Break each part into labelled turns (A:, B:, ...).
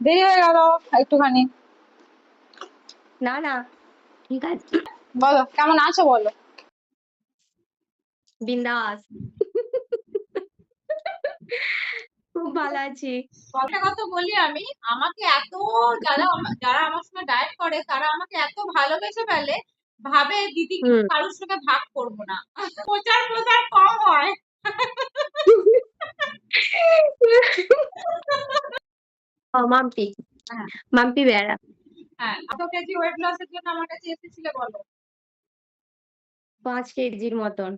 A: দেরি হয়ে গেল একটুখানি।
B: না না ঠিক আছে।
A: বলো কেমন আছো বলো?
B: বিন্দাস। খুব ভালো আছি।
C: একটা কথা বলি আমি আমাকে এত যারা যারা আমার সঙ্গে ডায়েট করে তারা আমাকে এত ভালোবেসে ফেলে ভাবে দিদি কারোর সঙ্গে ভাগ করব না। প্রচার প্রচার কম হয়।
B: ও মাম্পি।
C: হ্যাঁ।
B: মাম্পি বেড়া
C: হ্যাঁ কত কেজি ওয়েট লসের জন্য আমার কাছে এসেছিলে বলো।
B: পাঁচ কেজির মতন।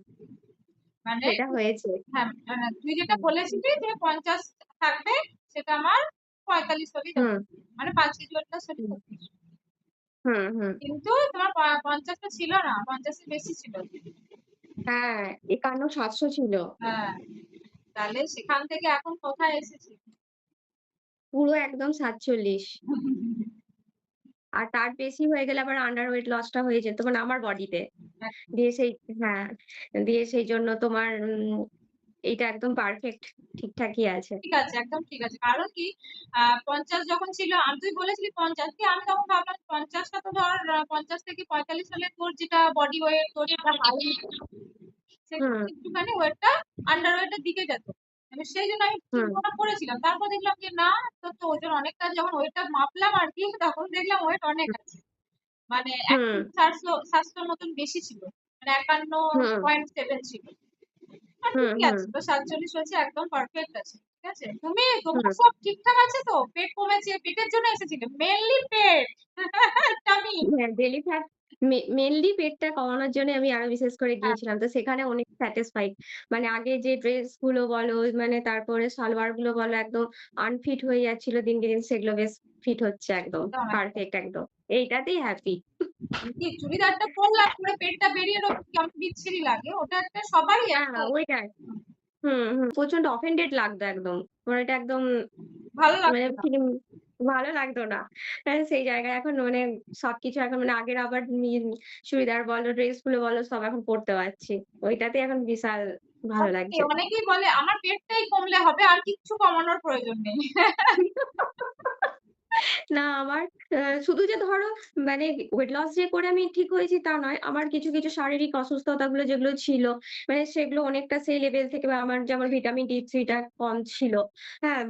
C: মানে
B: হয়েছে।
C: হ্যাঁ মানে তুই যেটা বলেছিলি যে পঞ্চাশ থাকবে সেটা আমার পঁয়তাল্লিশ হলেই মানে পাঁচ কেজি ওয়েট লস কিন্তু তোমার পঞ্চাশটা ছিল না পঞ্চাশের বেশি ছিল।
B: হ্যাঁ একান্ন সাতশো ছিল।
C: হ্যাঁ তাহলে সেখান থেকে এখন কোথায় এসেছি?
B: পুরো একদম সাতচল্লিশ। আর তার বেশি হয়ে গেলে আবার আন্ডার ওয়েট লসটা হয়ে যেত মানে আমার বডিতে দিয়ে সেই হ্যাঁ দিয়ে সেই জন্য তোমার এইটা একদম পারফেক্ট ঠিকঠাকই আছে।
C: ঠিক আছে একদম ঠিক আছে। কারণ কি পঞ্চাশ যখন ছিল আমি তুই বলেছিলি পঞ্চাশ কি আমি তখন ভাবলাম পঞ্চাশটা তো ধর পঞ্চাশ থেকে পঁয়তাল্লিশ হলে তোর যেটা বডি ওয়েট তোর যেটা
B: হুম।
C: একটুখানি ওয়েটটা আন্ডার ওয়েটের দিকে যেত। সেই জন্য আমি। চিন্তা করেছিলাম। তারপর দেখলাম যে না তোর তো ওজন অনেকটা যখন ওয়েটটা মাপলাম আর কি তখন দেখলাম ওয়েট অনেক আছে। মানে সাতশো সাতশোর মতন বেশি ছিল। মানে একান্ন পয়েন্ট সেভেন ছিল। ঠিকই আছে তো সাতচল্লিশ হচ্ছে একদম পারফেক্ট আছে ঠিক আছে? তুমি তোমার সব ঠিকঠাক আছে তো? পেট কমেছে পেটের জন্য এসেছিলে? মেনলি পেট টামি
B: হ্যাঁ মেনলি পেটটা কমানোর জন্য আমি আরও বিশেষ করে
C: হ্যাঁ।
B: গিয়েছিলাম। তো সেখানে অনেক স্যাটিসফাইড মানে আগে যে ড্রেসগুলো বলো মানে তারপরে সালোয়ারগুলো বলো একদম আনফিট হয়ে যাচ্ছিল দিনকে দিন সেগুলো বেশ ফিট হচ্ছে একদম। পারফেক্ট একদম। এইটাতেই হ্যাপি
C: চুড়িদারটা পরলাম পরে পেটটা বেরিয়ে কেমন বিচ্ছিরি লাগে। ওটা একটা সবারই
B: হ্যাঁ ওইটাই। হুম হুম প্রচণ্ড অফেন্ডেড লাগতো একদম। মানে এটা একদম
C: ভালো
B: মানে
C: লাগছে না।
B: ফিলিং ভালো লাগতো না। হ্যাঁ, সেই জায়গায় এখন মানে সবকিছু এখন মানে আগের আবার চুড়িদার বলো ড্রেসগুলো বলো সব এখন পড়তে পারছি। ওইটাতে এখন বিশাল ভালো লাগছে।
C: অনেকেই বলে আমার পেটটাই কমলে হবে আর কিচ্ছু কমানোর প্রয়োজন নেই।
B: না, আমার শুধু যে ধরো মানে ওয়েট লস যে করে আমি ঠিক হয়েছি তা নয়, আমার কিছু কিছু শারীরিক অসুস্থতাগুলো যেগুলো ছিল মানে সেগুলো অনেকটা সেই লেভেল থেকে আমার যেমন ভিটামিন ডি থ্রিটা কম ছিল হ্যাঁ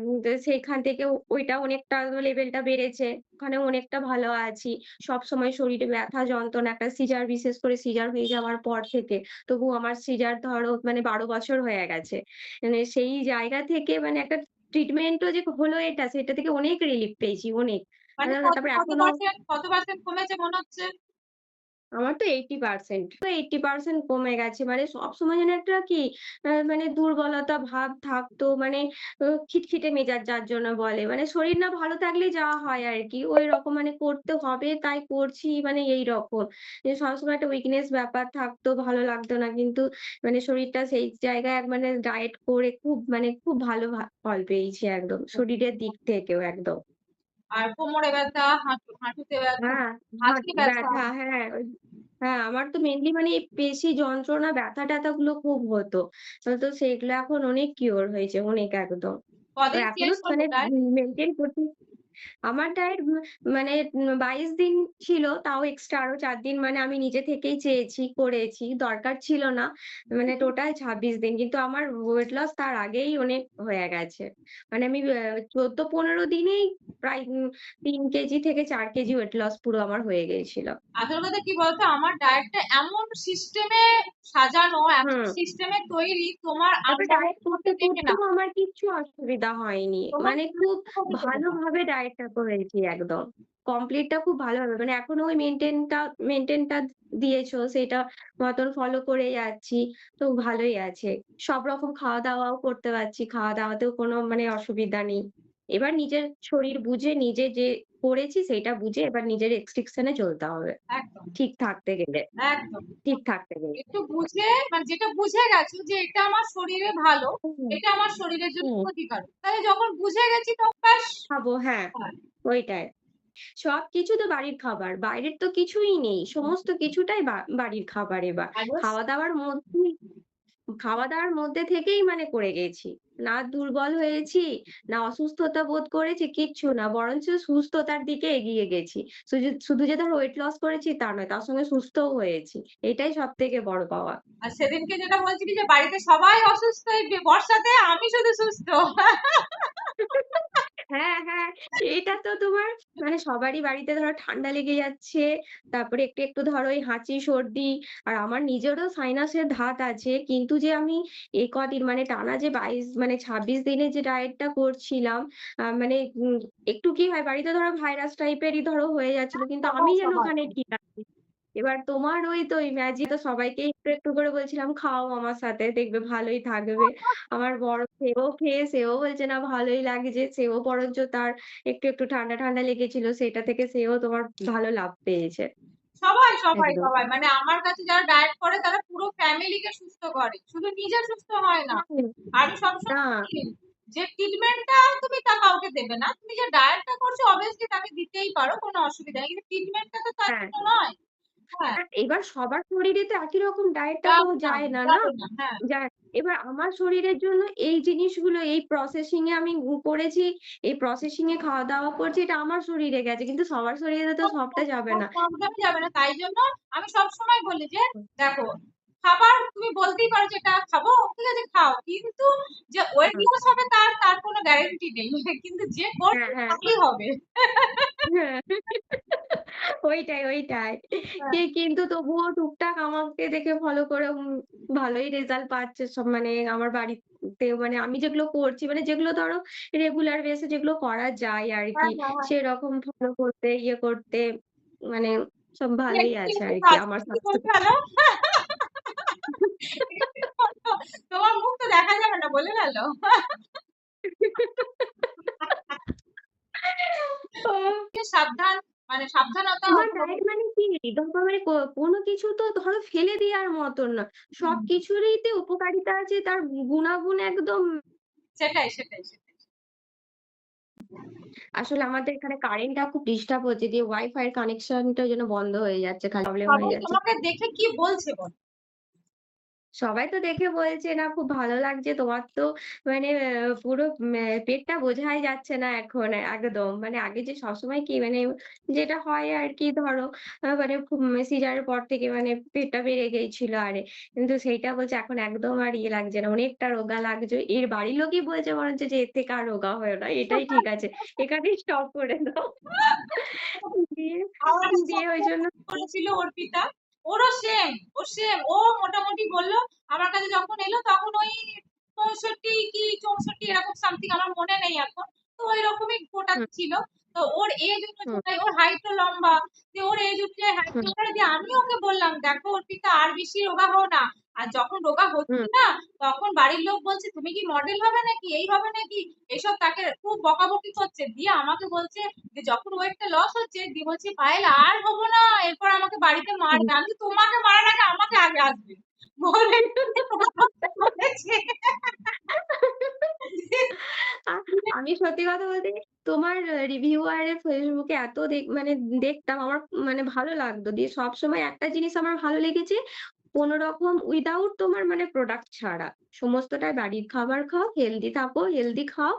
B: সেখান থেকে ওইটা অনেকটা লেভেলটা বেড়েছে ওখানে অনেকটা ভালো আছি, সব সময় শরীরে ব্যথা, যন্ত্রণা, একটা সিজার বিশেষ করে সিজার হয়ে যাওয়ার পর থেকে তবু আমার সিজার ধরো মানে বারো বছর হয়ে গেছে মানে সেই জায়গা থেকে মানে একটা ট্রিটমেন্টও যে হলো এটা সেটা থেকে অনেক রিলিফ পেয়েছি অনেক।
C: মানে কত
B: তারপরে
C: কত
B: এখনও
C: পার্সেন্ট কত পার্সেন্ট কমেছে মনে হচ্ছে?
B: আমার তো এইটি পার্সেন্ট তো এইটি পার্সেন্ট কমে গেছে। মানে সবসময় যেন একটা কি মানে দুর্বলতা ভাব থাকতো মানে খিটখিটে মেজাজ যার জন্য বলে। মানে শরীর না ভালো থাকলে যা হয় আর কি ওই রকম মানে করতে হবে তাই করছি মানে এই রকম। যে সবসময় একটা উইকনেস ব্যাপার থাকতো ভালো লাগতো না। কিন্তু মানে শরীরটা সেই জায়গায় এক মানে ডায়েট করে খুব মানে খুব ভালো ফল পেয়েছি একদম। শরীরের দিক থেকেও একদম।
C: আর কোমরে ব্যথা হাঁটু হাঁটুতে ব্যথা
B: হ্যাঁ
C: ব্যথা।
B: হ্যাঁ হ্যাঁ আমার তো মেনলি মানে পেশি যন্ত্রণা ব্যথা ট্যাথা গুলো খুব হতো। তো সেগুলো এখন অনেক কিওর হয়েছে অনেক একদম।
C: কদিন
B: এখনও
C: চেঞ্জ
B: মানে মেনটেন করতে আমার ডায়েট মানে বাইশ দিন ছিল তাও এক্সট্রা আরও চার দিন মানে আমি নিজে থেকেই চেয়েছি করেছি দরকার ছিল না মানে টোটাল ছাব্বিশ দিন কিন্তু আমার ওয়েট লস তার আগেই অনেক হয়ে গেছে। মানে আমি চোদ্দ পনেরো দিনেই প্রায় তিন কেজি থেকে চার কেজি ওয়েট লস পুরো আমার হয়ে গিয়েছিল।
C: আসল কথা কি বলতো? আমার ডায়েটটা এমন সিস্টেমে সাজানো এমন সিস্টেমে তৈরি তোমার আন্ডার
B: ডায়েট করতে আমার কিচ্ছু অসুবিধা হয়নি। মানে খুব
C: ভালোভাবে কিছু
B: ডায়েটটা করেছি একদম। কমপ্লিটটা খুব ভালো হবে। মানে এখন ওই মেনটেনটা মেনটেনটা দিয়েছ, সেটা মতন ফলো করে যাচ্ছি। তো ভালোই আছে। সব রকম খাওয়া দাওয়াও করতে পারছি। খাওয়া দাওয়াতেও কোনো মানে অসুবিধা নেই। এবার নিজের শরীর বুঝে নিজে যে করেছি সেটা বুঝে এবার নিজের রেস্ট্রিকশনে চলতে হবে।
C: একদম।
B: ঠিক থাকতে গেলে।
C: একদম।
B: ঠিক থাকতে গেলে।
C: একটু বুঝে মানে যেটা বুঝে গেছো যে এটা আমার শরীরে ভালো এটা আমার শরীরের জন্য। ক্ষতিকারক। তাহলে যখন বুঝে গেছি তখন
B: খাব হ্যাঁ।
C: হ্যাঁ।
B: ওইটাই। সবকিছু তো বাড়ির খাবার বাইরের তো কিছুই নেই। সমস্ত কিছুটাই বাড়ির খাবার এবার।
C: খাওয়া দাওয়ার ও
B: খাওয়া দাওয়ার মধ্যে থেকেই মানে করে গেছি। না দুর্বল হয়েছি, না অসুস্থতা বোধ করেছি, কিচ্ছু না। বরঞ্চ সুস্থতার দিকে এগিয়ে গেছি। শুধু যে ধর ওয়েট লস করেছি তা নয়, তার সঙ্গে সুস্থও হয়েছি। এটাই সব থেকে বড় পাওয়া।
C: আর সেদিনকে যেটা বলছিলি যে বাড়িতে সবাই অসুস্থ বর্ষাতে আমি শুধু সুস্থ
B: হ্যাঁ, হ্যাঁ। এটা তো তোমার মানে সবারই বাড়িতে ধরো ঠান্ডা লেগে যাচ্ছে। তারপরে একটু, একটু ধরো ওই হাঁচি, সর্দি আর আমার নিজেরও সাইনাসের ধাত আছে। কিন্তু যে আমি এই কদিন মানে টানা যে ২২ মানে ২৬ দিনের যে ডায়েটটা করছিলাম মানে একটু কি হয় বাড়িতে ধরো ভাইরাস টাইপেরই ধরো হয়ে যাচ্ছিল। কিন্তু আমি যেন ওখানে ঠিক আছি। এবার তোমার ওই তো ওই ম্যাজিক তো সবাইকে একটু, একটু করে বলছিলাম খাও আমার সাথে দেখবে ভালোই থাকবে। আমার বর সেও খেয়ে সেও বলছে না ভালোই লাগছে। সেও বরঞ্চ তার একটু, একটু ঠান্ডা, ঠান্ডা লেগেছিল সেটা থেকে সেও তোমার ভালো লাভ পেয়েছে।
C: সবাই সবাই। সবাই মানে আমার কাছে যারা ডায়েট করে তারা পুরো ফ্যামিলিকে সুস্থ করে শুধু নিজে সুস্থ হয় না
B: হুম,
C: আমি সবসময় যে ট্রিটমেন্টটা তুমি তা কাউকে দেবে না তুমি যে ডায়েটটা করছ অবভিয়াসলি তাকে দিতেই পারো কোনো অসুবিধা নেই কিন্তু ট্রিটমেন্টটা তো তার
B: হ্যাঁ।
C: জন্য নয় হ্যাঁ
B: এবার সবার শরীরে তো একই রকম ডায়েটটা তো
C: না,
B: যায় না, না?
C: যাবে না, হ্যাঁ
B: যায়। এবার আমার শরীরের জন্য এই জিনিসগুলো এই প্রসেসিং এ আমি করেছি, এই প্রসেসিং এ খাওয়া-দাওয়া করছি এটা আমার শরীরে গেছে। কিন্তু সবার শরীরে তো সবটা যাবে না।
C: যাবে না তাই জন্য আমি সবসময় বলি যে দেখো খাবার তুমি বলতেই পারো যে এটা খাব ঠিক আছে খাও কিন্তু যে ওয়েট
B: হুম।
C: লস হবে তার তার কোনো গ্যারান্টি নেই কিন্তু যে করবে
B: হ্যাঁ, হ্যাঁ।
C: হবে
B: হ্যাঁ। ওইটাই, ওইটাই।
C: হ্যাঁ।
B: কি কিন্তু তবুও টুকটাক আমাকে দেখে ফলো করে ভালোই রেজাল্ট পাচ্ছে সব মানে আমার বাড়িতেও মানে আমি যেগুলো করছি মানে যেগুলো ধরো রেগুলার বেসে যেগুলো করা যায় আর
C: হ্যাঁ, হ্যাঁ।
B: সেরকম ফলো করতে ইয়ে করতে মানে সব ভালোই
C: একটু
B: আছে আরকি
C: কাজ
B: আমার
C: কি
B: স্বাস্থ্য।
C: বলতে গেলো? তোমার মুখ তো দেখা যাবে না বলে গেল। সাবধান মানে সাবধানতা
B: ডায়েট মানে কি? মানে কোনো কিছু তো ধরো ফেলে দেওয়ার মতন না। সব কিছুরই তো উপকারিতা আছে তার গুণাগুণ একদম
C: সেটাই সেটাই সেটাই।
B: আসলে আমাদের এখানে কারেন্টটা খুব ডিস্টার্ব হচ্ছে দিয়ে ওয়াইফাই এর কানেকশনটা যেন বন্ধ হয়ে যাচ্ছে খালি প্রবলেম হয়ে যাচ্ছে।
C: তোমাকে দেখে কি বলছে বল?
B: সবাই তো দেখে বলছে না খুব ভালো লাগছে তোমার তো। মানে পুরো পেটটা বোঝাই যাচ্ছে না এখন একদম। মানে আগে যে সবসময় কি মানে যেটা হয় আর কি ধরো মানে সিজারের পর থেকে মানে পেটটা বেড়ে গিয়েছিল আরে। কিন্তু সেইটা বলছে এখন একদম আর ইয়ে লাগছে না অনেকটা রোগা লাগছে। এর বাড়ির লোকই বলছে বরঞ্চ যে এর থেকে আর রোগা হয় না। এটাই ঠিক আছে। এখানেই স্টপ করে দাও। দিয়ে ওই জন্য
C: অর্পিতা ওরও সেম ও সেম ও মোটামুটি বলল আমার কাছে যখন এলো তখন ওই পঁয়ষট্টি কি চৌষট্টি এরকম সামথিং আমার মনে নেই এখন। তো ওই রকমই
B: কোটা
C: ছিল। তো ওর এজ। অনুযায়ী ওর হাইটও লম্বা। যে ওর এজ অনুযায়ী হাইট। দিয়ে আমি ওকে বললাম দেখো ওর অর্পিতা আর বেশি রোগা হও না। আর যখন রোগা হচ্ছে না তখন বাড়ির লোক বলছে তুমি কি মডেল হবে নাকি? এই হবে নাকি? এসব তাকে খুব বকাবকি করছে। দিয়ে আমাকে বলছে যে যখন ওয়েটটা লস হচ্ছে দিয়ে বলছে পায়েল আর হব না। এরপর আমাকে বাড়িতে মারবে আমি তোমাকে মারার আগে আমাকে আগে আসবে। বলে
B: আমি সত্যি কথা বলতে তোমার রিভিউয়ার এর ফেসবুকে এত দেখ মানে দেখতাম আমার মানে ভালো লাগতো। দিয়ে সবসময় একটা জিনিস আমার ভালো লেগেছে কোনো রকম উইদাউট তোমার মানে প্রোডাক্ট ছাড়া। সমস্তটাই বাড়ির খাবার খাও হেলদি থাকো হেলদি খাও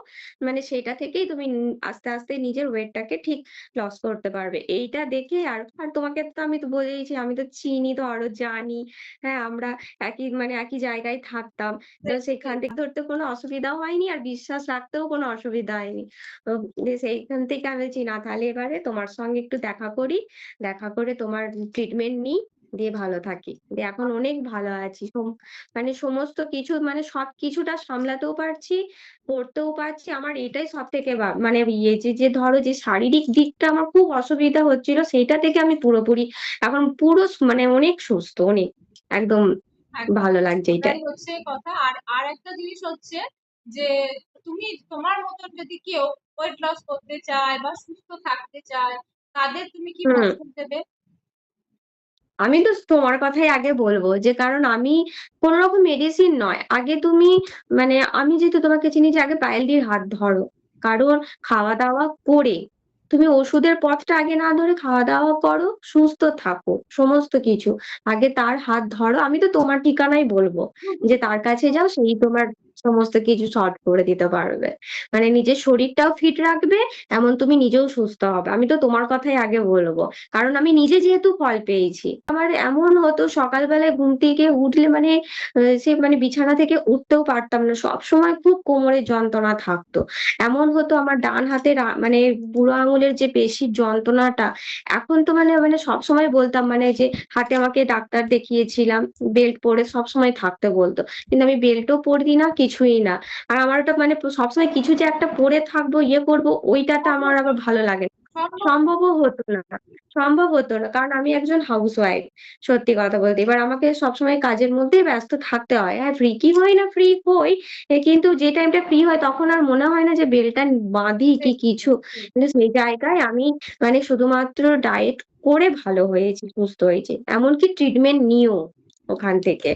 B: মানে সেটা থেকেই তুমি আস্তে আস্তে নিজের ওয়েটটাকে ঠিক লস করতে পারবে। এইটা দেখে আর আর তোমাকে তো আমি তো বলেইছি আমি তো চিনি তো আরও জানি। হ্যাঁ আমরা একই মানে একই জায়গায় থাকতাম। তো সেখান থেকে ধরতে কোনো অসুবিধাও হয়নি আর বিশ্বাস রাখতেও কোনো অসুবিধা হয়নি। তো সেইখান থেকে আমি বলছি না তাহলে এবারে তোমার সঙ্গে একটু দেখা করি। দেখা করে তোমার ট্রিটমেন্ট নিই। দিয়ে ভালো থাকি। দিয়ে এখন অনেক ভালো আছি। মানে সমস্ত কিছু মানে সব কিছুটা সামলাতেও পারছি করতেও পারছি। আমার এটাই সব থেকে মানে ইয়ে যে যে ধরো যে শারীরিক দিকটা আমার খুব অসুবিধা হচ্ছিল সেইটা থেকে আমি পুরোপুরি এখন পুরো মানে অনেক সুস্থ অনেক একদম। ভালো লাগছে এটা
C: হচ্ছে কথা। আর আর একটা জিনিস হচ্ছে যে তুমি তোমার মতন যদি কেউ ওয়েট লস করতে চায় বা সুস্থ থাকতে চায় তাদের তুমি কি। দেবে?
B: আমি তো তোমার কথাই আগে বলব যে কারণ আমি কোন রকম মেডিসিন নয় আগে তুমি মানে আমি যেহেতু তোমাকে চিনি যে আগে পায়েলদির হাত ধরো কারণ খাওয়া দাওয়া করে তুমি ওষুধের পথটা আগে না ধরে খাওয়া-দাওয়া করো, সুস্থ থাকো। সমস্ত কিছু। আগে তার হাত ধরো। আমি তো তোমার ঠিকানাই বলব। যে তার কাছে যাও সেই তোমার সমস্ত কিছু সলভ করে দিতে পারবে। মানে নিজের শরীরটাও ফিট রাখবে, এমন তুমি নিজেও সুস্থ হবে। আমি তো তোমার কথাই আগে বলব। কারণ আমি নিজে যেহেতু ফল পেয়েছি। আমার এমন হতো সকালবেলায় ঘুম থেকে উঠলে মানে সে মানে বিছানা থেকে উঠতেও পারতাম না। সবসময় খুব কোমরের যন্ত্রণা থাকতো। এমন হতো আমার ডান হাতে মানে বুড়ো আঙুলের যে পেশির যন্ত্রণাটা, এখন তো মানে মানে সবসময় বলতাম মানে যে হাতে আমাকে ডাক্তার দেখিয়েছিলাম। বেল্ট পরে সবসময় থাকতে বলতো। কিন্তু আমি বেল্টও পড়ি না, কিছুই না। আর আমার ওটা মানে সবসময় কিছু যে একটা পরে থাকব, ইয়ে করব ওইটাতে আমার আবার ভালো লাগে না।
C: সম্ভব
B: সম্ভবও হতো না। সম্ভব হতো না। কারণ আমি একজন হাউস ওয়াইফ সত্যি কথা বলতে। এবার আমাকে সবসময় কাজের মধ্যেই ব্যস্ত থাকতে হয়। হ্যাঁ, ফ্রি কি হয় না, ফ্রি হই। কিন্তু যে টাইমটা ফ্রি হয় তখন আর মনে হয় না যে বেলটা বাঁধি কি কিছু। কিন্তু সেই জায়গায় আমি মানে শুধুমাত্র ডায়েট করে ভালো হয়েছি, সুস্থ হয়েছি। এমনকি ট্রিটমেন্ট নিয়েও ওখান থেকে।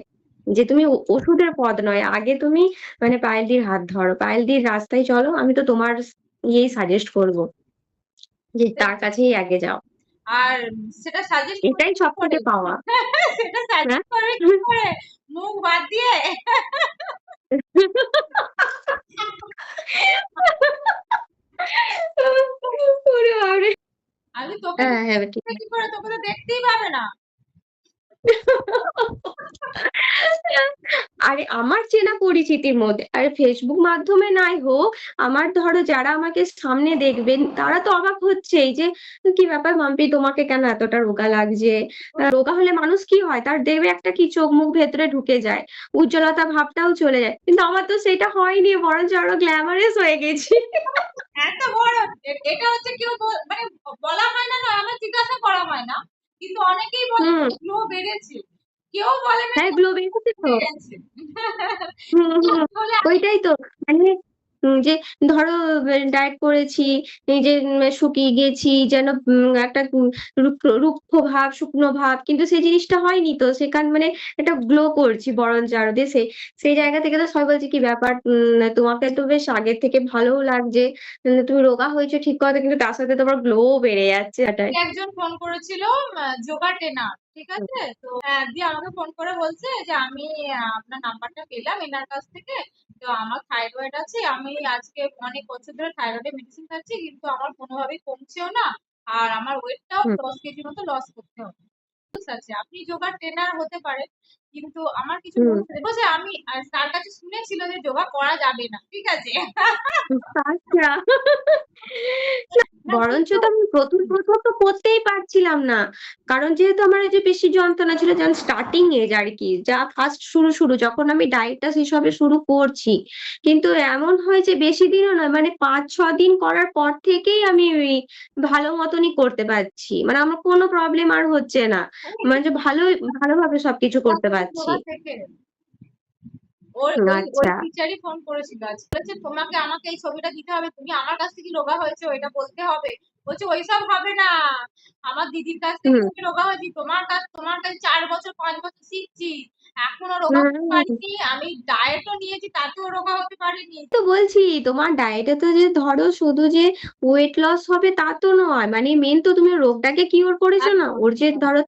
B: যে তুমি ওষুধের পথ নয়। আগে তুমি মানে পায়েলদির হাত ধরো। পায়েলদির রাস্তায় চলো। আমি তো তোমার ইয়েই সাজেস্ট করব। যে তার কাছেই আগে যাও।
C: আর সেটা সাজেস্ট
B: এটাই
C: কি
B: সবথেকে
C: করে?
B: পাওয়া।
C: সেটা
B: হ্যাঁ?
C: সাজেস্ট করবে কি করে? মুখ বাদ দিয়ে? আমি তোকে
B: হ্যাঁ, হ্যাঁ, ঠিক
C: দেখতে কি করে? তোকে তো দেখতেই পাবে না।
B: আরে আমার চেনা পরিচিতির মধ্যে আর ফেসবুক মাধ্যমে নাই হোক, আমার ধরো যারা আমাকে সামনে দেখবেন তারা তো অবাক হচ্ছেই যে, "কি ব্যাপার মাম্পি তোমাকে কেন এতটা রোগা লাগছে?" রোগা হলে মানুষ কি হয়? তার দেখবে একটা কি চোখ মুখ ভেতরে ঢুকে যায়। উজ্জ্বলতা ভাবটাও চলে যায়। কিন্তু আমার তো সেটা হয়নি বরঞ্চ আরও গ্ল্যামারাস হয়ে গেছি।
C: এত বড় এ এটা হচ্ছে কেউ মানে বলা হয় না, না আমার জিজ্ঞাসা করা হয় না। কিন্তু অনেকেই বলে বেড়েছে। কেউ বলে না
B: হ্যাঁ, গ্লো বেরিয়েছে তো। ওইটাই তো। মানে যে ধরো ডায়েট করেছি, যে শুকিয়ে গেছি যেন একটা রুক্ষ ভাব, শুকনো ভাব। কিন্তু সেই জিনিসটা হয়নি তো। সেখান মানে একটা গ্লো করছি বরঞ্চ আরও যে সে সেই জায়গা থেকে তো সবাই বলছে, "কি ব্যাপার? তোমাকে তো বেশ আগের থেকে ভালোও লাগছে। তুমি রোগা হয়েছো ঠিক কথা কিন্তু তার সাথে তোমার গ্লোও বেড়ে যাচ্ছে এটাই।"
C: একজন ফোন করেছিল যোগা ট্রেনার। ঠিক আছে? তো হ্যাঁ, দিয়ে আমাকে ফোন করে বলছে যে, "আমি আপনার নাম্বারটা পেলাম এনার কাছ থেকে। তো আমার থাইরয়েড আছে। আমি আজকে অনেক বছর ধরে থাইরয়েডের মেডিসিন খাচ্ছি। কিন্তু আমার কোনোভাবেই কমছেও না। আর আমার ওয়েটটাও
B: দশ
C: ১০ কেজি মতো লস করতে হবে। ঠিক আছে, আপনি যোগা ট্রেনার হতে পারেন। কিন্তু আমার কিছু। বলছে আমি তার কাছে শুনেছিল যে যোগা করা যাবে না। ঠিক আছে?
B: আচ্ছা। বরঞ্চ তো আমি ১ম, ১ম তো করতেই পারছিলাম না। কারণ যেহেতু আমার যে বেশি যন্ত্রণা ছিল যেমন স্টার্টিং এজ আরকি। যা ফার্স্ট শুরু, শুরু যখন আমি ডায়েটটা সেসবে শুরু করছি। কিন্তু এমন হয়েছে বেশি দিনও নয় মানে ৫-৬ দিন করার পর থেকেই আমি ভালো মতনই করতে পারছি। মানে আমার কোনো প্রবলেম আর হচ্ছে না। মানে যে ভালোই ভালোভাবে সবকিছু করতে পারছি।
C: থেকে। ওর
B: আচ্ছা।
C: টিচারই ফোন করেছিল আজ। বলেছে, "তোমাকে আমাকে এই ছবিটা দিতে হবে। তুমি আমার কাছ থেকে রোগা হয়েছো এটা বলতে হবে।" বলছে, "ওইসব হবে না। আমার দিদির কাছ থেকে রোগা হয়েছি। তোমার কাছ তোমার কাছে ৪ বছর ৫ বছর শিখছি। এখনও রোগা হতে পারিনি। আমি ডায়েটও নিয়েছি তাতেও রোগা হতে পারিনি।"
B: তো বলছি তোমার ডায়েটে তো যে ধরো শুধু যে ওয়েট লস হবে তা তো নয়। মানে মেন তো তুমি রোগটাকে কিওর করেছ না। ওর যে
C: একদম।
B: ধরো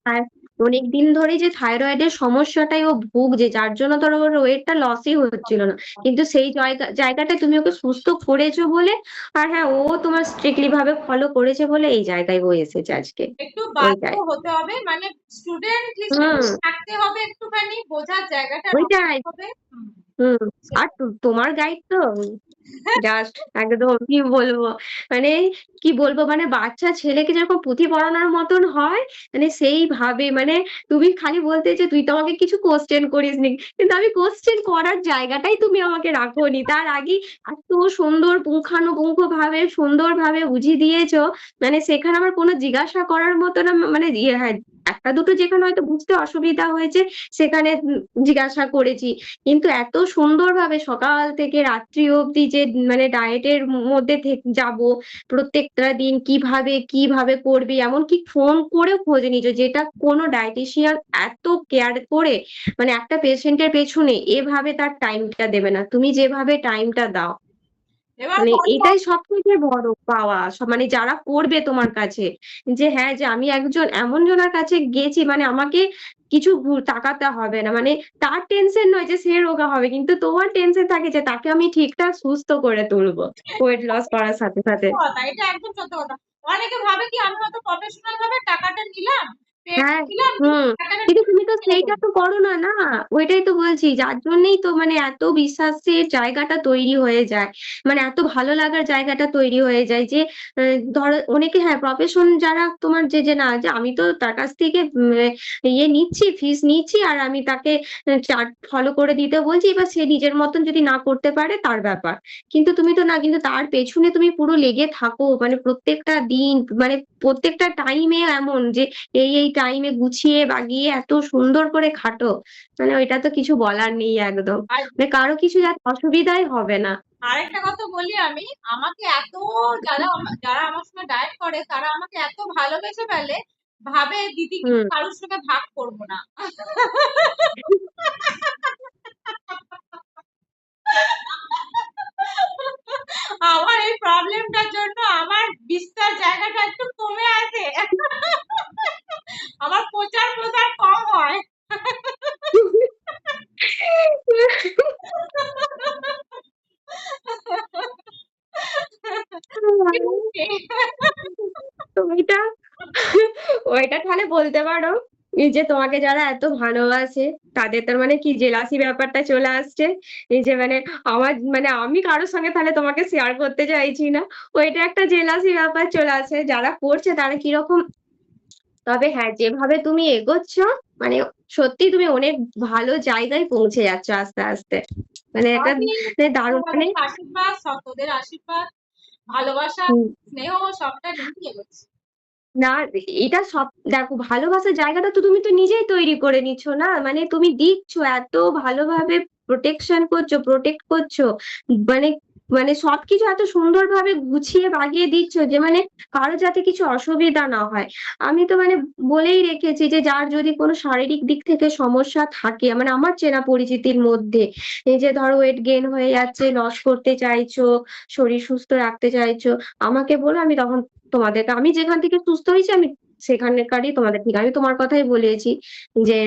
B: অনেকদিন ধরেই যে থাইরয়েডের সমস্যাটায় ও ভুগছে যার জন্য ধরো ওর ওয়েটটা লসই হচ্ছিল না। কিন্তু সেই জায়গা জায়গাটায় তুমি ওকে সুস্থ করেছ বলে আর হ্যাঁ, ও তোমার স্ট্রিক্টলি ভাবে ফলো করেছে বলে এই জায়গায় ও এসেছে আজকে।
C: একটু বাধ্য। হতে হবে। মানে স্টুডেন্ট থাকতে হবে একটুখানি বোঝার জায়গাটা। হবে। হুম।
B: হুম। আর তোমার গাইড তো জাস্ট একদম কি বলব? মানে কি বলব? মানে বাচ্চা ছেলেকে যেরকম পুঁথি পড়ানোর মতন হয়, মানে সেইভাবে মানে তুমি খালি বলতে যে, "তুই তো আমাকে কিছু কোয়েশ্চেন করিসনি।" কিন্তু আমি কোয়েশ্চেন করার জায়গাটাই তুমি আমাকে রাখোনি। তার আগেই এত সুন্দর পুঙ্খানুপুঙ্খ ভাবে সুন্দর ভাবে বুঝিয়ে দিয়েছ, মানে সেখানে আমার কোনো জিজ্ঞাসা করার মতন আম মানে ইয়ে হ্যাঁ, ১ টা ২ টো যেখানে হয়তো বুঝতে অসুবিধা হয়েছে সেখানে জিজ্ঞাসা করেছি। কিন্তু এত সুন্দরভাবে সকাল থেকে রাত্রি অবধি যে মানে ডায়েটের মধ্যে যাব, প্রত্যেকটা দিন কীভাবে, কীভাবে করবি এমনকি ফোন করেও খোঁজ নিয়েছো যেটা কোনো ডায়েটিশিয়ান এত কেয়ার করে মানে একটা পেশেন্টের পেছনে এভাবে তার টাইমটা দেবে না। তুমি যেভাবে টাইমটা দাও। মানে এটাই সব থেকে বড় পাওয়া। মানে যারা করবে তোমার কাছে যে হ্যাঁ যে আমি একজন এমন জনের কাছে গেছি মানে আমাকে কিছু তাকাতে হবে না। মানে তার টেনশন নয় যে সে রোগা হবে কিন্তু তোমার টেনশন থাকে যে তাকে আমি ঠিকঠাক সুস্থ করে তুলবো ওয়েট লস করার সাথে সাথে।
C: এটা একদম সত্য কথা অনেকে ভাবে কি আমি হয়তো প্রফেশনাল ভাবে টাকাটা নিলাম
B: হ্যাঁ
C: টাকাটা
B: কিন্তু তো সেইটা তো করো না না। ওইটাই তো বলছি যার জন্যই তো মানে এত বিশ্বাসের জায়গাটা তৈরি হয়ে যায়। মানে এত ভালো লাগার জায়গাটা তৈরি হয়ে যায় যে ধরো অনেকে হ্যাঁ প্রফেশন যারা তোমার যে যে না যে আমি তো তার কাছ থেকে ইয়ে নিচ্ছি ফিস নিচ্ছি আর আমি তাকে চার্ট ফলো করে দিতে বলছি এবার সে নিজের মতন যদি না করতে পারে তার ব্যাপার। কিন্তু তুমি তো না কিন্তু তার পেছনে তুমি পুরো লেগে থাকো। মানে প্রত্যেকটা দিন মানে প্রত্যেকটা টাইমে এমন যে এই এই টাইমে গুছিয়ে বাগিয়ে এত সুন্দর করে খাটো। মানে ওইটা তো কিছু বলার নেই একদম। মানে কারও কিছু যাতে অসুবিধাই হবে না।
C: আরেকটা কথা বলি আমি আমাকে এত যারা যারা আমার সঙ্গে ডায়েট করে তারা আমাকে এত ভালোবেসে ফেলে ভাবে দিদি কারোর সঙ্গে ভাগ করব না। আমার এই প্রবলেমটার জন্য আমার বিস্তার জায়গাটা একটু কমে আছে। আমার প্রচার প্রচার কম হয়।
B: তো ওইটা ওইটা তাহলে বলতে পারো যে তোমাকে যারা এত ভালোবাসে, তাদের তার মানে কি জেলাসি ব্যাপারটা চলে আসছে? এই যে মানে আমার মানে আমি কারোর সঙ্গে তাহলে তোমাকে শেয়ার করতে চাইছি না। ওইটা একটা জেলাসি ব্যাপার চলে আসে। যারা করছে তারা কীরকম তবে হ্যাঁ যেভাবে তুমি এগোচ্ছ মানে সত্যি তুমি অনেক ভালো জায়গায় পৌঁছে যাচ্ছ আস্তে আস্তে। মানে একটা মানে দারুণ মানে
C: আশীর্বাদ তোদের আশীর্বাদ ভালোবাসা স্নেহ সবটা নিয়ে এগোচ্ছি।
B: না এটা সব দেখো ভালোবাসার জায়গাটা তো তুমি তো নিজেই তৈরি করে নিচ্ছ না? মানে তুমি দিচ্ছ এত ভালোভাবে প্রোটেকশন করছ প্রোটেক্ট করছ মানে মানে সবকিছু এত সুন্দরভাবে গুছিয়ে বাগিয়ে দিচ্ছ যে মানে কারও যাতে কিছু অসুবিধা না হয়। আমি তো মানে বলেই রেখেছি যে যার যদি কোনো শারীরিক দিক থেকে সমস্যা থাকে মানে আমার চেনা পরিচিতির মধ্যে এই যে ধরো ওয়েট গেইন হয়ে যাচ্ছে লস করতে চাইছো শরীর সুস্থ রাখতে চাইছো আমাকে বলো আমি তখন তোমাদেরকে আমি যেখান থেকে সুস্থ হয়েছি আমি সেখানকারই তোমাদের ঠিক আমি তোমার কথাই বলেছি যে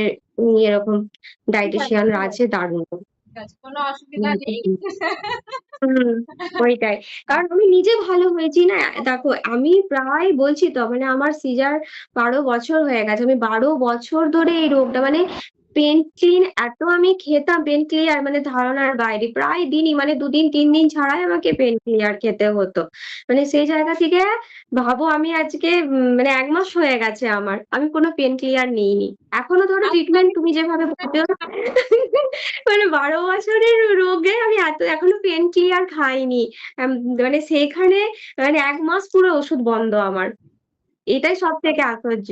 B: এরকম ডাইটিশিয়ানরা আছে দারুণ।
C: আছে কোনো অসুবিধা নেই।
B: হম ওইটাই। কারণ আমি নিজে ভালো হয়েছি না দেখো আমি প্রায় বলছি তো মানে আমার সিজার বারো বছর হয়ে গেছে আমি বারো বছর ধরে এই রোগটা মানে পেন ক্লিন এত আমি খেতাম পেন ক্লিয়ার মানে ধারণার বাইরে। প্রায় দিনই মানে দুদিন তিন দিন ছাড়াই আমাকে পেন ক্লিয়ার খেতে হতো। মানে সেই জায়গা থেকে ভাবো আমি আজকে মানে এক মাস হয়ে গেছে আমার। আমি কোনো পেন ক্লিয়ার নিইনি। এখনও ধরো ট্রিটমেন্ট তুমি যেভাবে বলছো মানে বারো বছরের রোগে আমি এত এখনও পেন ক্লিয়ার খাইনি মানে সেখানে মানে এক মাস পুরো ওষুধ বন্ধ আমার। এটাই সব থেকে আশ্চর্য।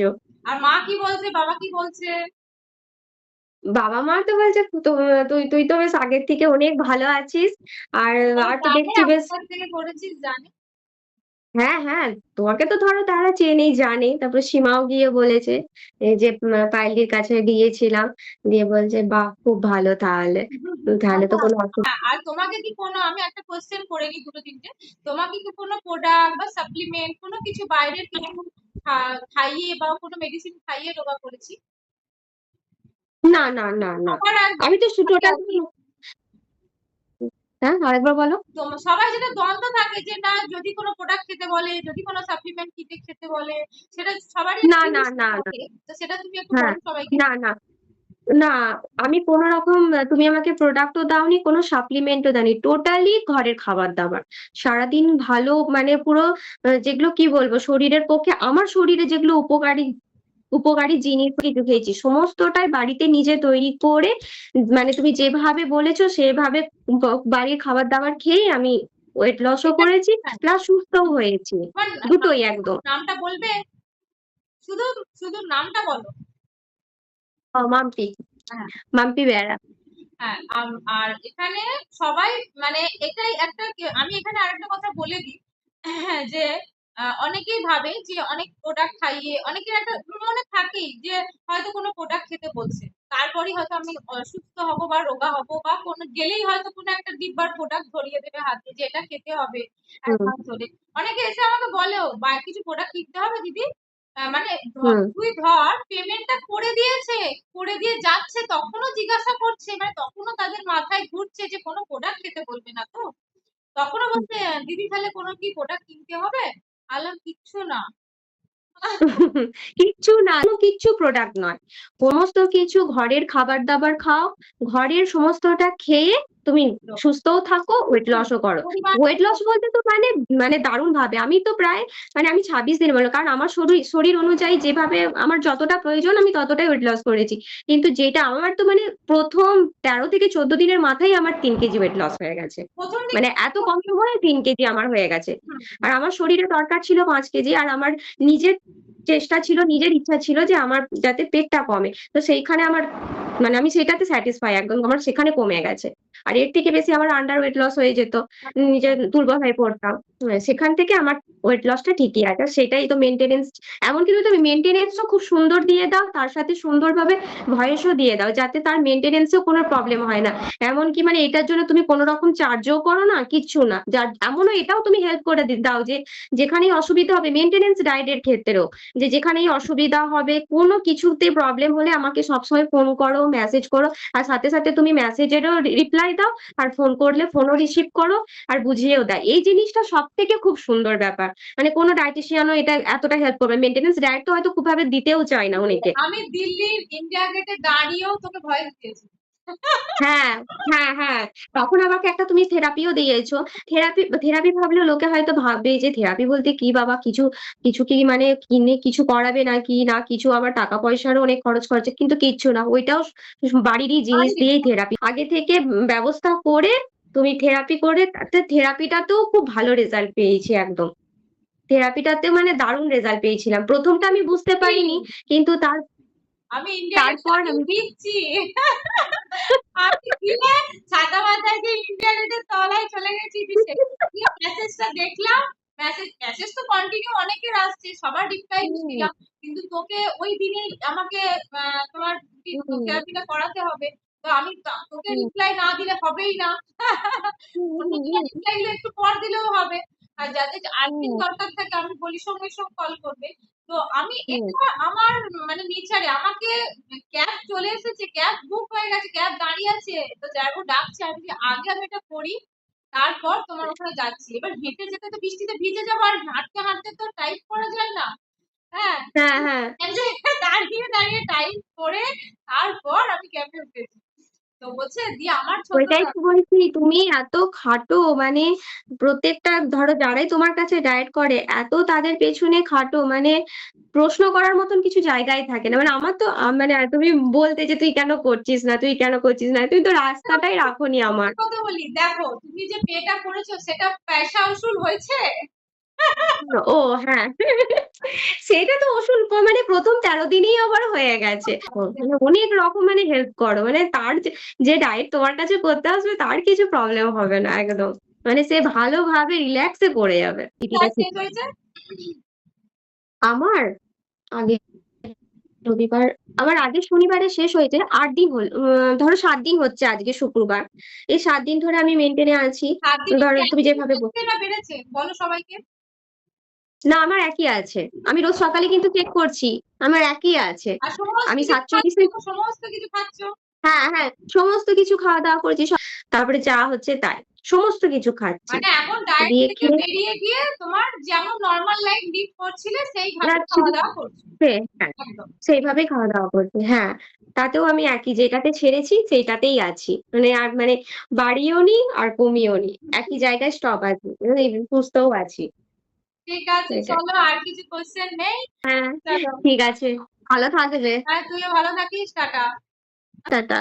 C: আর মা কি বলছে? বাবা কি বলছে?
B: বাবা মা তো বলছে তুই তুই তো বেশ আগের থেকে অনেক ভালো আছিস। আর আর তো দেখছি বেশ
C: করেছিস জানে?
B: হ্যাঁ হ্যাঁ তোমাকে তো ধরো তারা চেনেই জানে। তারপর সীমাও গিয়ে বলেছে যে পায়েলদির কাছে গিয়েছিলাম। দিয়ে বলছে বাহ খুব ভালো তাহলে। তাহলে তো কোনো অসুবিধা
C: হ্যাঁ, আর তোমাকে কি কোনো আমি একটা কোশ্চেন করে নিই দুটো তিনটে। তোমাকে কি কোনো প্রোডাক্ট বা সাপ্লিমেন্ট কোনো কিছু বাইরের কিছু খাইয়ে বা কোনো মেডিসিন খাইয়ে রোগা করেছি?
B: না না না না। আমি তো টোটাল হ্যাঁ আরেকবার বলো।
C: সবাই যেটা দ্বন্দ্ব থাকে যে না যদি কোনো প্রোডাক্ট খেতে বলে যদি কোনো সাপ্লিমেন্ট খেতে খেতে বলে সেটা সবারই
B: না, না, না।
C: তো সেটা তুমি একটু
B: হ্যাঁ,
C: সবাইকে।
B: না না। না আমি কোনো রকম তুমি আমাকে প্রোডাক্টও দাওনি কোনো সাপ্লিমেন্টও দাওনি। টোটালি ঘরের খাবার দাবার। সারাদিন ভালো মানে পুরো যেগুলো কি বলব শরীরের পক্ষে আমার শরীরে যেগুলো উপকারী উপকারী জিনিস কিছু খেয়েছি সমস্তটাই বাড়িতে নিজে তৈরি করে মানে তুমি যেভাবে বলেছ সেভাবে বাড়ির খাবার দাবার খেয়েই আমি ওয়েট লসও করেছি প্লাস সুস্থও হয়েছি। দুটোই একদম।
C: নামটা বলবে? শুধু শুধু নামটা বলো।
B: মাম্পি।
C: হ্যাঁ।
B: মাম্পি বেড়া
C: হ্যাঁ আর এখানে সবাই মানে এটাই একটা আমি এখানে আরেকটা কথা বলে দিই যে আহ, অনেকেই ভাবে যে অনেক প্রোডাক্ট খাইয়ে অনেকের একটা মনে থাকেই যে হয়তো কোনো প্রোডাক্ট খেতে বলছে। তারপরেই হয়তো আমি অসুস্থ হব বা রোগা হব বা কোনো গেলেই হয়তো কোনো একটা ডিব্বার প্রোডাক্ট ধরিয়ে দেবে হাতে যে এটা খেতে হবে এক মাস ধরে অনেকে এসে আমাকে বলেও বা কিছু প্রোডাক্ট কিনতে হবে দিদি? মানে তুই ধর পেমেন্টটা করে দিয়েছে করে দিয়ে যাচ্ছে তখনও জিজ্ঞাসা করছে মানে তখনও তাদের মাথায় ঘুরছে যে কোনো প্রোডাক্ট খেতে বলবে না তো। তখনও বলছে দিদি তাহলে কোনো কি প্রোডাক্ট কিনতে হবে? আলাম কিচ্ছু না।
B: কিচ্ছু না কিচ্ছু প্রোডাক্ট নয়। সমস্ত কিছু ঘরের খাবার দাবার খাও, ঘরের সমস্তটা খেয়ে তুমি সুস্থও থাকো ওয়েট লসও করো। ওয়েট লস বলতে তো মানে মানে দারুণ ভাবে আমি তো প্রায় মানে আমি ছাব্বিশ দিন বললাম কারণ আমার শরীর শরীর অনুযায়ী যেভাবে আমার যতটা প্রয়োজন আমি ততটাই ওয়েট লস করেছি। কিন্তু যেটা আমার তো মানে প্রথম তেরো থেকে চোদ্দ দিনের মাথায় আমার তিন কেজি ওয়েট লস হয়ে গেছে। মানে এত কম সময়ে তিন কেজি আমার হয়ে গেছে। আর আমার শরীরে দরকার ছিল পাঁচ কেজি আর আমার নিজের চেষ্টা ছিল নিজের ইচ্ছা ছিল যে আমার যাতে পেটটা কমে। তো সেইখানে আমার মানে আমি সেটাতে স্যাটিসফাই একদম আমার সেখানে কমে গেছে। আর এর থেকে বেশি আমার আন্ডার ওয়েট লস হয়ে যেত নিজে দুর্বল হয়ে পড়তাম। হ্যাঁ, সেখান থেকে আমার ওয়েট লসটা ঠিকই আছে সেটাই তো মেনটেনেন্স এমনকি তুমি মেনটেনেন্সও খুব সুন্দর দিয়ে দাও তার সাথে সুন্দরভাবে ভয়েসও দিয়ে দাও যাতে তার মেনটেনেন্সেও কোনো প্রবলেম হয় না। এমনকি মানে এটার জন্য তুমি কোনো রকম চার্জও করো না কিচ্ছু না। যার এমনও এটাও তুমি হেল্প করে দাও যে যেখানেই অসুবিধা হবে মেনটেনেন্স ডায়েটের ক্ষেত্রেও যে যেখানেই অসুবিধা হবে কোনো কিছুতে প্রবলেম হলে আমাকে সবসময় ফোন করো মেসেজ করো। আর সাথে সাথে তুমি মেসেজেরও রিপ্লাই দাও। আর ফোন করলে ফোনও রিসিভ করো। আর বুঝিয়েও দেয় এই জিনিসটা সব থেকে খুব সুন্দর ব্যাপার। মানে কোনো ডায়েটিশিয়ানও এটা এতটা হেল্প করবে। মেনটেনেন্স ডায়েট তো হয়তো খুব ভাবে দিতেও চায় না অনেকে।
C: আমি দিল্লির ইন্ডিয়া গেটে দাঁড়িয়েও তোকে ভয় দিয়েছি
B: হ্যাঁ হ্যাঁ হ্যাঁ। তখন আমাকে একটা তুমি থেরাপিও দিয়েছ। থেরাপি থেরাপি ভাবলে লোকে হয়তো ভাববে যে থেরাপি বলতে কি? বাবা কিছু কিছু কি মানে কিনে কিছু করাবে নাকি না কিছু আবার টাকা পয়সারও অনেক খরচ খরচা কিন্তু কিচ্ছু না। ওইটাও বাড়িরই জিনিস
C: বাড়ির।
B: দিয়েই থেরাপি আগে থেকে ব্যবস্থা করে তুমি থেরাপি করে তাতে থেরাপিটাতেও খুব ভালো রেজাল্ট পেয়েছি একদম। থেরাপিটাতে মানে দারুণ রেজাল্ট পেয়েছিলাম। প্রথমটা আমি বুঝতে পারিনি কিন্তু তার
C: আমি
B: তারপর আমি-
C: দিচ্ছি আমি গিয়ে ছাতা মাথায় দিয়ে ইন্ডিয়া গেটের তলায় চলে গেছি মেসেজটা দেখলাম মেসেজ মেসেজ তো কন্টিনিউ অনেকের আসছে সবার রিপ্লাই দিলাম কিন্তু তোকে ওই দিনেই আমাকে তোমার থেরাপিটা করাতে হবে তো আমি তোকে রিপ্লাই না দিলে হবেই না। রিপ্লাই একটু পর দিলেও হবে। আর যাদের আর্থিক দরকার থাকে আমি বলি সঙ্গে সঙ্গে কল করবে। তো আমি। এটা আমার মানে নেচারে আমাকে ক্যাব চলে এসেছে ক্যাব বুক হয়ে গেছে ক্যাব দাঁড়িয়ে আছে তো যাব ডাকছে আমি আগে আমি এটা করি তারপর তোমার ওখানে যাচ্ছি। এবার হেঁটে যেতে তো বৃষ্টিতে ভিজে যাব আর হাঁটতে হাঁটতে তো টাইপ করা যায় না। হ্যাঁ?
B: হ্যাঁ হ্যাঁ।
C: দাঁড়িয়ে দাঁড়িয়ে টাইপ করে তারপর আমি ক্যাবে উঠেছি। তো বলছে দিয়ে আমার ছোট
B: ওইটাই তো বলছি তুমি এত খাটো মানে প্রত্যেকটা ধরো যারাই তোমার কাছে ডায়েট করে এত তাদের পেছনে খাটো মানে প্রশ্ন করার মতন কিছু জায়গায় থাকে না। মানে আমার তো মানে তুমি বলতে যে তুই কেন করছিস না তুই কেন করছিস না? তুই তো রাস্তাটাই রাখোনি আমার।
C: কথা বলি দেখো তুমি যে পেটা করেছ সেটা পয়সা উসুল হয়েছে?
B: ও হ্যাঁ। সেটা তো ওষুধ মানে প্রথম তেরো দিনেই আবার হয়ে গেছে। মানে অনেক রকম মানে হেল্প করো। মানে তার যে- ডায়েট তোমার কাছে করতে আসবে তার কিছু প্রবলেম হবে না একদম। মানে সে ভালোভাবে রিল্যাক্সে করে যাবে। আমার আগে রবিবার আমার আগের শনিবারে শেষ হয়েছে আট দিন হল ধরো সাত দিন হচ্ছে আজকে শুক্রবার। এই সাত দিন ধরে আমি মেনটেনে আছি। ধরো তুমি যেভাবে বলো
C: সবাইকে।
B: না আমার একই আছে। আমি রোজ সকালে কিন্তু চেক করছি আমার একই আছে। আমি সাতচল্লিশ
C: সমস্ত কিছু খাচ্ছ?
B: হ্যাঁ হ্যাঁ সমস্ত কিছু খাওয়া দাওয়া করেছি তারপরে যা হচ্ছে তাই। সমস্ত কিছু খাচ্ছি।
C: মানে এখন ডায়েট থেকে বেরিয়ে গিয়ে তোমার যেমন নর্মাল লাইফ লিড করছিলে সেইভাবে খাওয়া দাওয়া করছ।
B: হ্যাঁ হ্যাঁ, সেইভাবেই খাওয়া দাওয়া করছি হ্যাঁ। তাতেও আমি একই যেটাতে ছেড়েছি সেইটাতেই আছি। মানে আর মানে বাড়িও নি আর কমিও নি একই জায়গায় স্টপ আছি মানে সুস্থও আছি।
C: ঠিক আছে চলো আর কিছু কোশ্চেন নেই।
B: হ্যাঁ ঠিক আছে। ভালো থাকবে।
C: হ্যাঁ তুইও ভালো থাকিস। টাটা।
B: টাটা।